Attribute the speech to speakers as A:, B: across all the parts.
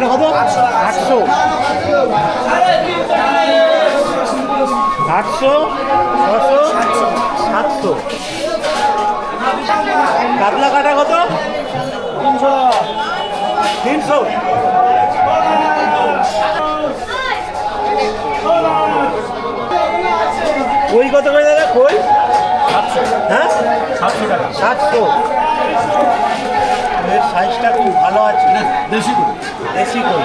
A: এটা কত? আটশো। আটশো? ছশো? সাতশো। কাতলা কাটা কত? তিনশো। তিনশো। কই কত করে দাদা? কই? হ্যাঁ?
B: সাতশো টাকা।
A: সাতশো। এর সাইজটা খুব ভালো আছে।
B: দেশি করে।
A: দেশি কই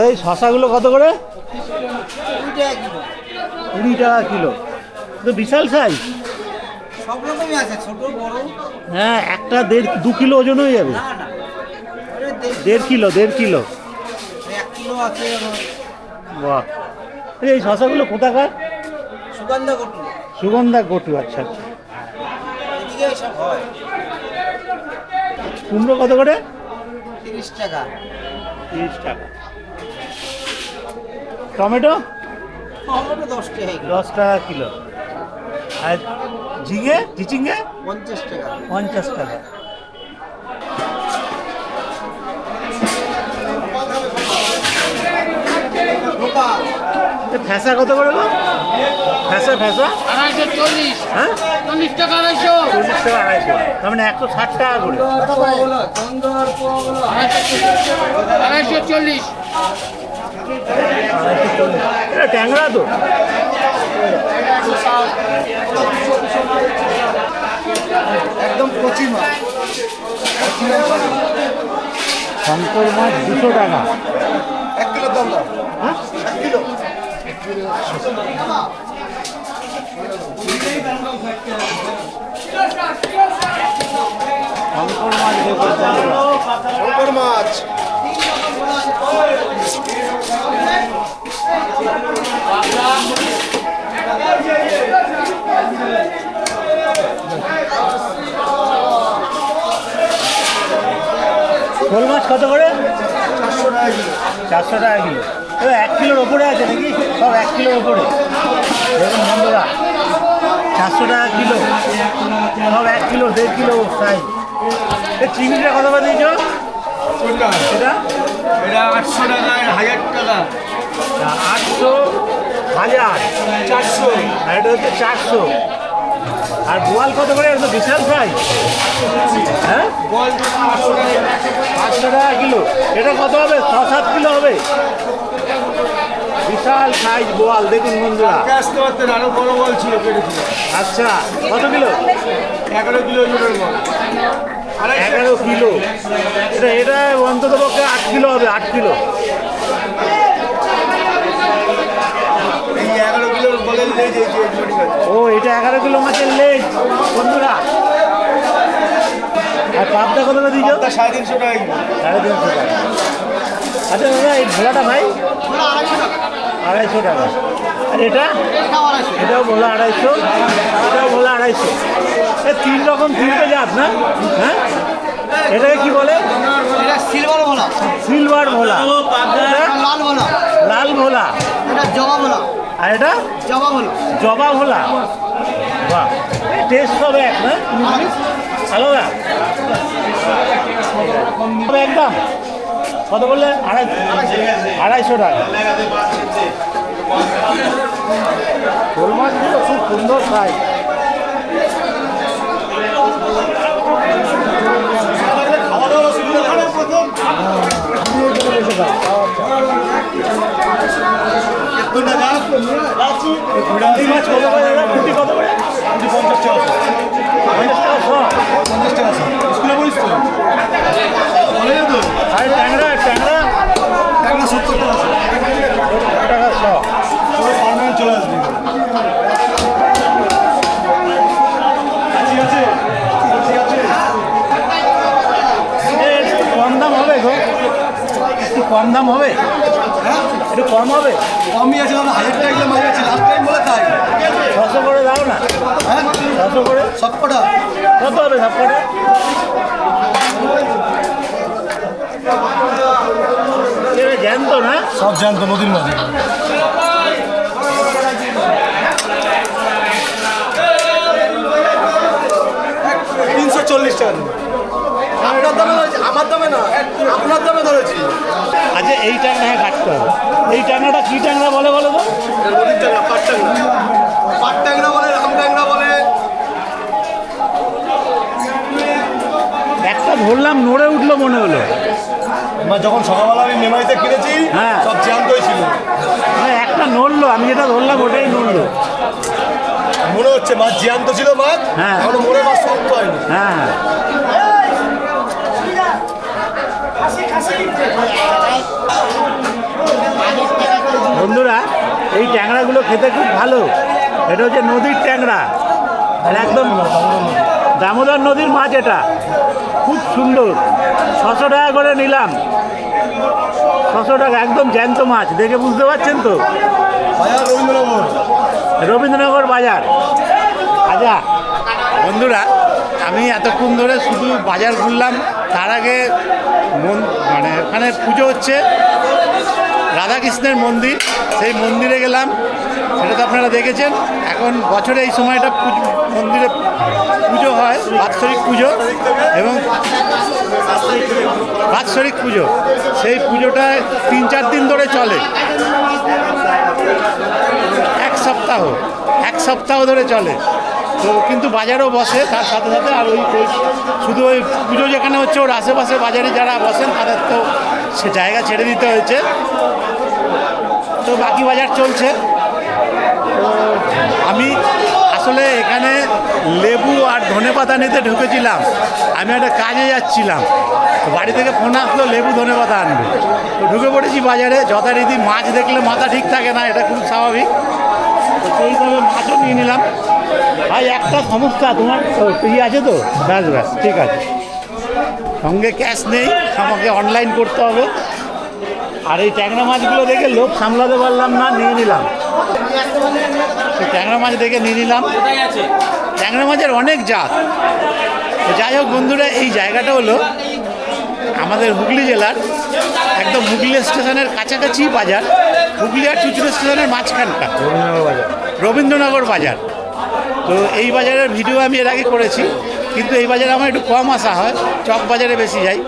A: এই শশাগুলো কত করে? কুড়ি টাকা কিলো। তো বিশাল সাইজ
C: সব রকমই আছে ছোট বড়
A: হ্যাঁ একটা দেড় দু কিলো ওজন হয়ে যাবে।
C: দেড়-
A: কিলো দেড় কিলো।
C: কিলো আছে
A: বাহ। এই শশাগুলো কোথাকার?
C: সুগন্ধা কটু।
A: সুগন্ধা গটু আচ্ছা আচ্ছা।
C: সব হয়।
A: কুমড়ো কত করে?
C: তিরিশ টাকা।
A: তিরিশ টাকা। টমেটো?
C: টমেটো দশ টাকা কিলো।
A: দশ টাকা কিলো। আর ঝিঙে চিচিঙ্গে
C: পঞ্চাশ টাকা।
A: পঞ্চাশ টাকা। ফ্যাসা কত করে গো? Fascia fascia?
D: আড়াইশো চল্লিশ।
A: হ্যাঁ?
D: চল্লিশ টাকা আড়াইশো।
A: চল্লিশ টাকা আড়াইশো। তার মানে একশো ষাট টাকা করে।
D: আড়াইশো চল্লিশ।
A: এটা ট্যাংরা তো।
C: একদম কচি মাছ।
A: শঙ্কর মাছ দুশো টাকা।
C: এক কিলো দাম দাও।
A: হ্যাঁ?
C: এক কিলো।
A: শঙ্কর মাছ। শোল মাছ কত করে?
C: চারশো টাকা কিলো।
A: চারশো টাকা কিলো। এক কিলোর ওপরে আছে নাকি? সব এক কিলোর ওপরে। দেখুন বন্ধুরা। চারশো টাকা কিলো। সব এক কিলো দেড় কিলো সাইজ এই চিংড়িটা কত করে দিয়েছ? এটা?
B: এটা আটশো টাকা হাজার টাকা।
A: আটশো হাজার।
B: চারশো।
A: আর এটা হচ্ছে চারশো। আর গোয়াল কত করে এটা বিশাল সাইজ হ্যাঁ?
B: পাঁচশো টাকা
A: কিলো। এটা কত হবে? ছ সাত কিলো হবে। বিশাল সাইজ বোয়াল দেখুন বন্ধুরা।
B: আসতে পারতেন আরও বড় বল ছিল কেটেছিল।
A: আচ্ছা কত কিলো?
B: এগারো কিলো ওজনের বল
A: এগারো কিলো। এটা এটা অন্তত পক্ষে আট কিলো হবে আট কিলো। ও এটা এগারো কিলো মাছের লেজ বন্ধুরা। আর পাবদা কত দিয়েছ?
B: তা সাড়ে তিনশো টাকা
A: সাড়ে তিনশো টাকা। আচ্ছা দাদা এই ভোলাটা ভাই? আড়াইশো টাকা আর এটা? এটাও ভোলা আড়াইশো। এটাও ভোলা আড়াইশো। এ তিন রকম তিনটে জাত না? হ্যাঁ? এটাকে কি বলে?
C: সিলভার ভোলা।
A: সিলভার ভোলা।
C: লাল ভোলা।
A: লাল ভোলা।
C: এটা জবা ভোলা।
A: আর এটা?
C: জবা ভোলা।
A: জবা ভোলা। বাহ। টেস্ট সব এক না? আলাদা। একদম? কত বললে? আড়াইশো টাকা। মাছগুলো খুব সুন্দর সাইজ। পঞ্চাশ টাকা। পঞ্চাশ টাকা
B: স্কুলে পড়িস তো।
A: আর ট্যাংরা ট্যাংরা
B: একটা সত্তর টাকা
A: শ
B: চলে আসবে ঠিক আছে ঠিক আছে
A: কম দাম হবে গো একটু কম দাম হবে একটু কম হবে
B: কমই আছে দাদা হাজার টাকা আছে লাস্ট টাইম বলে তাই
A: ছশো করে দাও না
B: হ্যাঁ
A: ছশো করে
B: সব কটা
A: কত হবে সব করে জ্যান্ত না
B: সব জানতো নদীর মাঝে। তিনশো চল্লিশ টাকা। আপনার দামে ধরেছি আমার দামে না আপনার দামে ধরেছি।
A: আচ্ছা এই হ্যাঁ কাটতে হবে। এই ট্যাংরাটা কী ট্যাংরা বলে বলো তো?
B: নদীর ট্যাংরা পাট ট্যাংরা পাট ট্যাংরা বলে রাম ট্যাংরা বলে।
A: একটা ধরলাম নড়ে উঠল মনে হলো।
B: যখন সকালবেলা আমি মেমারিতে কিনেছি
A: হ্যাঁ।
B: সব জ্যান্তই ছিল।
A: একটা নড়লো আমি যেটা ধরলাম ওটাই নড়লো।
B: মনে হচ্ছে মাছ জ্যান্ত ছিল মাছ
A: হ্যাঁ।
B: এখনও মনে মাছ শক্ত হয়নি
A: হ্যাঁ। বন্ধুরা এই ট্যাংরাগুলো খেতে খুব ভালো। এটা হচ্ছে নদীর ট্যাংরা। একদম দামোদর নদীর মাছ এটা। খুব সুন্দর। ছশো টাকা করে নিলাম। ছশো টাকা, একদম জ্যান্ত মাছ, দেখে বুঝতে পারছেন তো?
B: রবীন্দ্রনগর
A: বাজার। আচ্ছা বন্ধুরা, আমি এতক্ষণ ধরে শুধু বাজার ঘুরলাম, তার আগে মন মানে ওখানে পুজো হচ্ছে, রাধাকৃষ্ণের মন্দির, সেই মন্দিরে গেলাম। সেটা তো আপনারা দেখেছেন। এখন বছরে এই সময়টা মন্দিরে পুজো হয়, বাৎসরিক পুজো এবং বাৎসরিক পুজো। সেই পুজোটা তিন চার দিন ধরে চলে। এক সপ্তাহ এক সপ্তাহ ধরে চলে। তো কিন্তু বাজারও বসে, তার সাথে সাথে আর ওই শুধু ওই পুজো যেখানে হচ্ছে, ওর আশেপাশে বাজারে যারা বসেন, তাদের তো সে জায়গা ছেড়ে দিতে হয়েছে। তো বাকি বাজার চলছে। আমি আসলে এখানে লেবু আর ধনেপাতা নিতে ঢুকেছিলাম। আমি একটা কাজে যাচ্ছিলাম। বাড়ি থেকে ফোন আসলো, লেবু ধনেপাতা আনবে। তো ঢুকে পড়েছি বাজারে, যথারীতি মাছ দেখলে মাথা ঠিক থাকে না, এটা খুব স্বাভাবিক। তো সেইভাবে মাছও নিয়ে নিলাম। ভাই, একটা সমস্যা, তোমার ইয়ে আছে তো? ব্যাস ব্যাস, ঠিক আছে। সঙ্গে ক্যাশ নেই, আমাকে অনলাইন করতে হবে। আর এই ট্যাংরা মাছগুলো দেখে লোভ সামলাতে পারলাম না, নিয়ে নিলাম। ট্যাংরা মাছ দেখে নিয়ে নিলাম। ট্যাংরা মাছের অনেক জাত। যাই হোক বন্ধুরা, এই জায়গাটা হলো আমাদের হুগলি জেলার একদম হুগলি স্টেশনের কাছাকাছি বাজার, হুগলি আর চুচুড়ো স্টেশনের মাঝখানটা।
B: রবীন্দ্রনগর বাজার
A: রবীন্দ্রনগর বাজার। তো এই বাজারের ভিডিও আমি এর আগে করেছি, কিন্তু এই বাজারে আমার একটু কম আসা হয়, চক বাজারে বেশি যাই।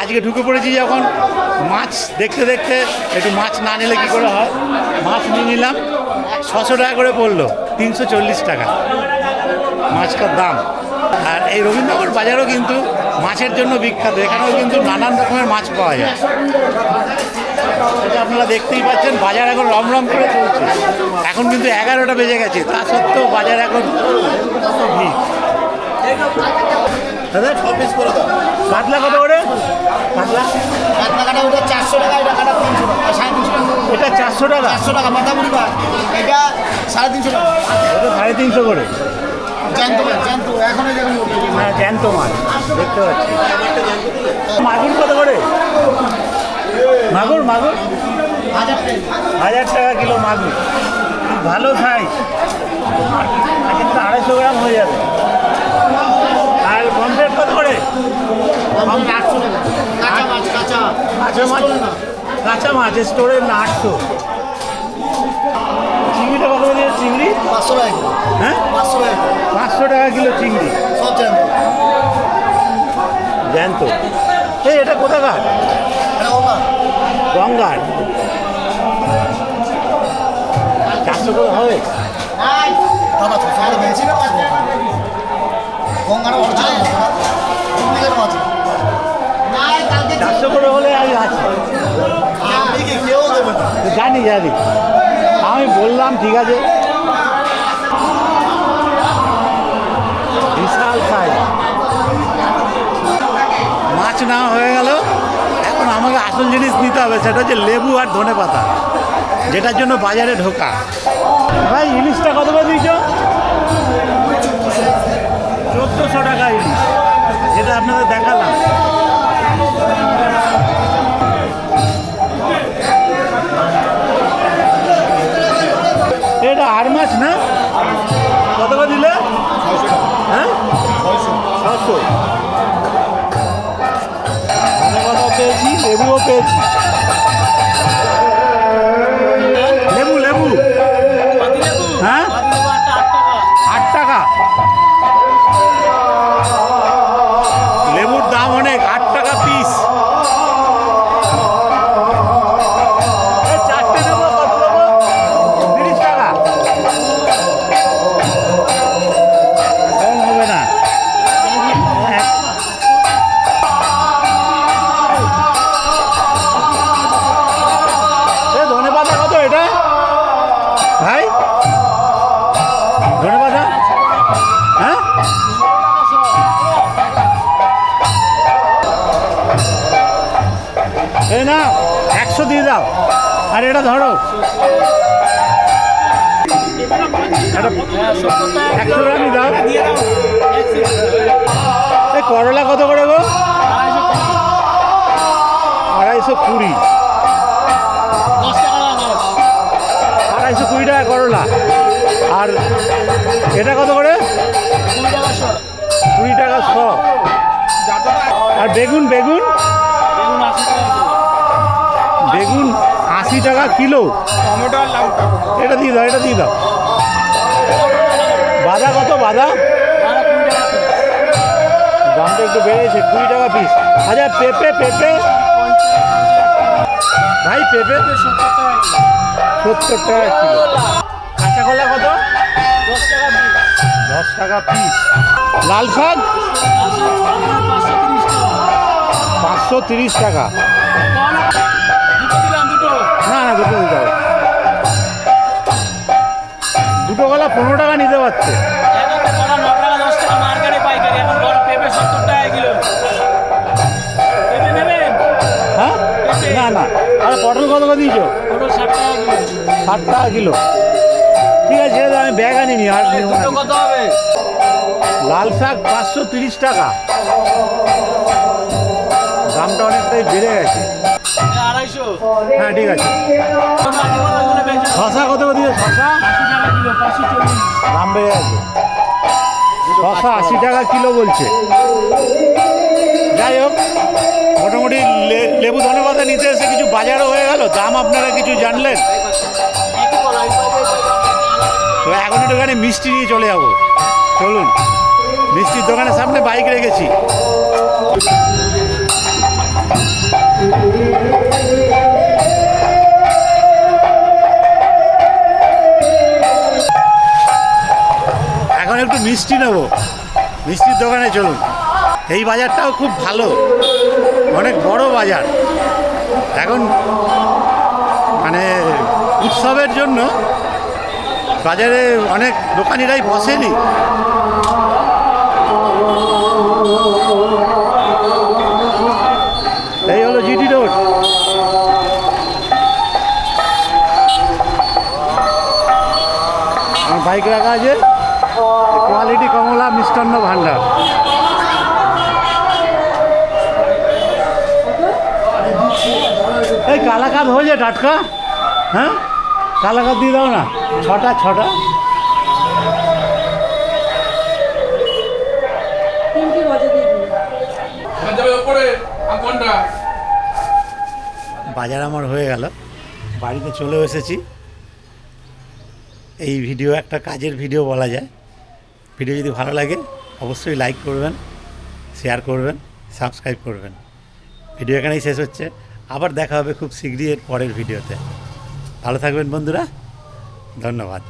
A: আজকে ঢুকে পড়েছি যখন। মাছ দেখতে দেখতে একটু মাছ না নিলে কী করে হয়? মাছ নিয়ে নিলাম, ছশো টাকা করে পড়ল, তিনশো চল্লিশ টাকা। মাছটার দাম। আর এই রবীন্দ্রনগর বাজারও কিন্তু মাছের জন্য বিখ্যাত, এখানেও কিন্তু নানান রকমের মাছ পাওয়া যায়। এটা আপনারা দেখতেই পাচ্ছেন, বাজার এখন রমরম করে চলছে। এখন কিন্তু এগারোটা বেজে গেছে, তা সত্ত্বেও বাজার এখন দাদা ছ পিস করে কাতলা কত করে? কাতলা
C: কাটা ওটা চারশো টাকা এটা কাটা তিনশো টাকা সাড়ে তিনশো টাকা।
A: এটা চারশো টাকা?
C: চারশো টাকা মাথামুড়ি ভাত এটা সাড়ে তিনশো টাকা।
A: এটা সাড়ে তিনশো করে?
C: জ্যান্ত
A: হ্যাঁ জ্যান্ত মাছ দেখতে পাচ্ছি। মাগুর কত করে? মাগুর মাগুর?
C: হাজার টাকা।
A: হাজার টাকা কিলো মাগুর। ভালো সাইজ কিন্তু আড়াইশো গ্রাম হয়ে যাবে। করে
C: কাঁচা মাছ কাঁচা
A: কাঁচা মাছ। কাঁচা মাছ? স্টোরের না। আটশো। চিংড়িটা কত করে চিংড়ি?
C: পাঁচশো টাকা কিলো।
A: হ্যাঁ?
C: পাঁচশো টাকা।
A: পাঁচশো টাকা কিলো চিংড়ি।
C: সব জ্যান্ত।
A: জ্যান্ত। এই এটা কোথাকার? গঙ্গার। চারশো করে হবে?
C: গঙ্গার
A: করে হলে আমি জানি জানি আমি বললাম ঠিক আছে বিশাল সাইজ মাছ না হয়ে গেল এখন আমাকে আসল জিনিস নিতে হবে সেটা হচ্ছে লেবু আর ধনে পাতা যেটার জন্য বাজারে ঢোকা ভাই, ইলিশটা কত করে দিয়েছ? চোদ্দোশো টাকা ইলিশ। যেটা আপনাদের দেখালাম। এটা আর মাছ না? কত করে দিলে? হ্যাঁ? ছশো পেয়েছি, লেবুও পেয়েছি। না, একশো দিয়ে দাও। আর এটা ধরো। একশো গ্রামই দাও। এই করলা কত করে গো? আড়াইশো কুড়ি। আড়াইশো কুড়ি টাকা করলা। আর এটা কত করে? কুড়ি টাকা শ। আর বেগুন বেগুন? বেগুন আশি টাকা কিলো। এটা দিয়ে দাও এটা দিয়ে দাও। বাদা কত বাদা দামটা একটু বেড়েছে কুড়ি টাকা পিস আচ্ছা পেঁপে পেঁপে? ভাই পেঁপে তো সত্তর টাকা কিলো। কাঁচা কলা কত? দশ টাকা পিস লাল শাক? পাঁচশো তিরিশ টাকা। না না দুটো দিতে হবে। দুটো কলা পনেরো টাকা নিতে পারছে। হ্যাঁ? না না। আরে পটল কত করে দিয়েছ? ষাট টাকা কিলো। ঠিক আছে আমি ব্যাগ আনিনি আর
D: কত হবে?
A: লাল শাক পাঁচশো তিরিশ টাকা। দামটা অনেকটাই বেড়ে গেছে। হ্যাঁ ঠিক আছে। শশা কত করে দিয়েছ শশা? দাম বেড়ে গেছে। শশা আশি টাকা কিলো বলছে। যাই হোক, মোটামুটি লেবু ধনেপাতা নিতে এসে কিছু বাজারও হয়ে গেল। দাম আপনারা কিছু জানলেন? তো এখন একটুখানি মিষ্টি নিয়ে চলে যাব। চলুন, মিষ্টির দোকানের সামনে বাইক রেখেছি। একটু মিষ্টি নেব। মিষ্টির দোকানে চলুন। এই বাজারটাও খুব ভালো। অনেক বড় বাজার। এখন মানে উৎসবের জন্য বাজারে অনেক দোকানিরাই বসেনি। এই হলো জিটি রোড। আমার বাইক রাখা আছে। কোয়ালিটি কমলা মিষ্টান্ন ভাণ্ডার। এই কালাকাদ হয়েছে টাটকা? হ্যাঁ? কালাকাদ দিয়ে দাও না। ছটা ছটা। বাজার আমার হয়ে গেল। বাড়িতে চলে এসেছি। এই ভিডিও একটা কাজের ভিডিও বলা যায়। ভিডিও যদি ভালো লাগে, অবশ্যই লাইক করবেন শেয়ার করবেন সাবস্ক্রাইব করবেন। ভিডিও এখানেই শেষ হচ্ছে। আবার দেখা হবে খুব শীঘ্রই এর পরের ভিডিওতে। ভালো থাকবেন বন্ধুরা। ধন্যবাদ।